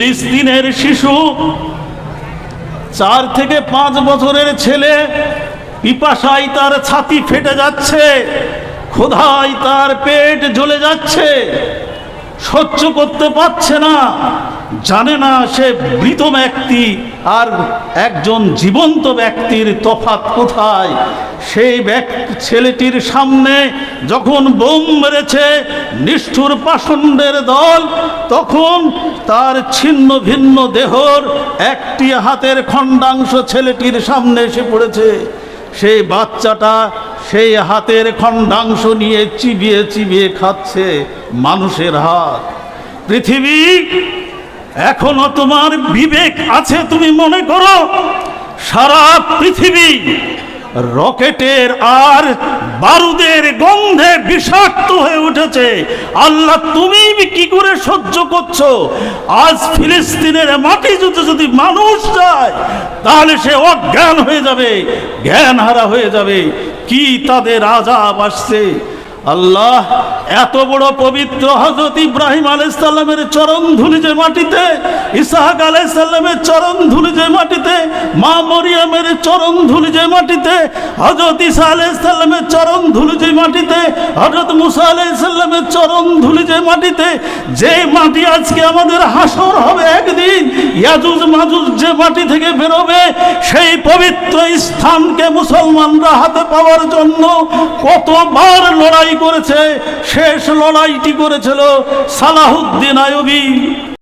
ফিলিস্তিনের শিশু, চার থেকে পাঁচ বছরের ছেলে, পিপাসায় তার ছাতি ফেটে যাচ্ছে, ক্ষুধায় তার পেট জ্বলে যাচ্ছে, সহ্য করতে পারছে না, জানে না সে মৃত ব্যক্তি আর একজন জীবন্ত ব্যক্তির তফাৎ কোথায়। সেই ছেলেটির সামনে যখন বোম মেরেছে নিষ্ঠুর পাষণ্ডের দল, তখন তার ছিন্ন ভিন্ন দেহর একটি হাতের খণ্ডাংশ ছেলেটির সামনে এসে পড়েছে। সেই বাচ্চাটা সেই হাতের খণ্ডাংশ নিয়ে চিবিয়ে চিবিয়ে খাচ্ছে মানুষের হাত। পৃথিবী এখনও তোমার বিবেক আছে, তুমি মনে করো? সারা পৃথিবী রকেটের আর বারুদের গন্ধে বিষাক্ত হয়ে উঠেছে। আল্লাহ, তুমি কি করে সহ্য করছ? আজ ফিলিস্তিনের মাটি যদি যদি মানুষ যায়, তাহলে সে অজ্ঞান হয়ে যাবে জ্ঞান হারা হয়ে যাবে। কি তাদের আজাব আসছে? আল্লাহ এত বড় পবিত্র হজরত ইব্রাহিম আলাইসাল্লামের চরণ ধুলি যে মাটিতে, ইসাহাক আলাইসাল্লামের চরণ ধুলি যে মাটিতে, মা মরিয়ামের চরণ ধুলি যে মাটিতে হজরত ইসা আলাইসাল্লামের চরণ ধুলি যে মাটিতে হজরত মুসা আলাইসাল্লামের চরণ ধুলি যে মাটিতে, যে মাটি আজকে আমাদের হাসর হবে একদিন, ইয়াজুজ মাজুজ যে মাটি থেকে বেরোবে, সেই পবিত্র স্থানকে মুসলমানরা হাতে পাওয়ার জন্য কতবার লড়াই করেছে শেষ লড়াইটি করেছিল সালাহুদ্দিন আয়বী